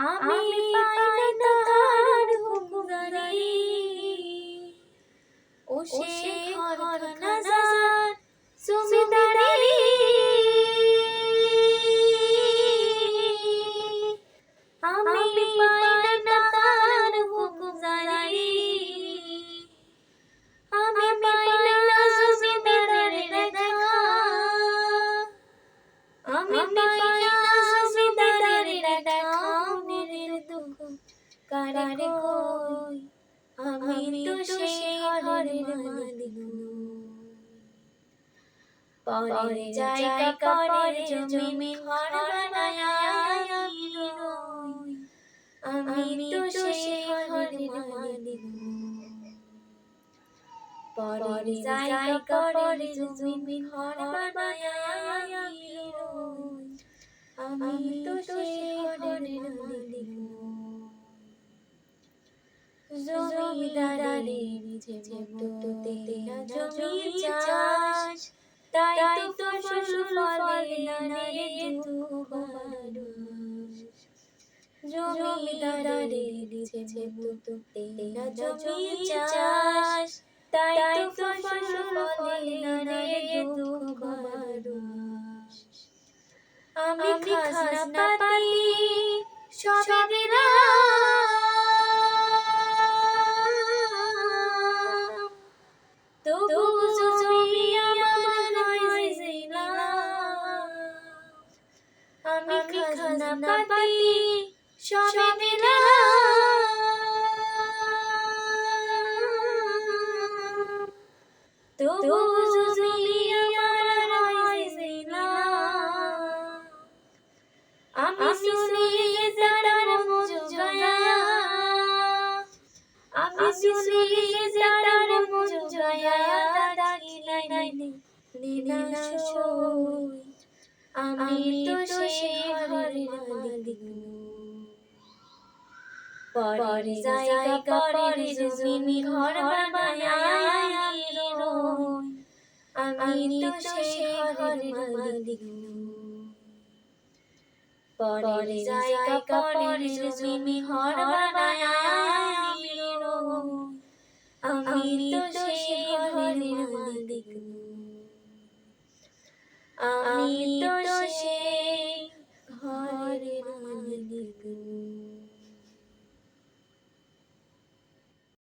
আমি পাই না তার হুকুমদারি। ও সে ঘর নাজার জমিদারি ঘরের মালিক পরে জায়গা পরে জমি, ঘর বানায় আমি তো সেই ঘরের মালিক পরে জায়গা পরে জমি, ঘর বানায় আমি তো সেই ঘরের মালিক জমিদারের জমি চাষ তাই তো ফসল ফলে না রে দুঃখ জমি চাষ তাই তো ফসল ফলে না রে দুঃখ মানুষ। আমি খাজনা পাতি সবে না আমি খাজনা পাতি সবে না তবু জমি আমার নয় জিনা আমি শুনি তার মজুগায়া আমি শুনি তার মজুগায়া দাগি নাই? নিনা সই। আমি তো সেই ঘরের মালিক। পরে জায়গা পরে জমি ঘর বানায় আমি তো সেই ঘরের মালিক। পরে জায়গা পরে ঘর বানায় আমি তো সেই ঘরের মালিক। আমি তো সে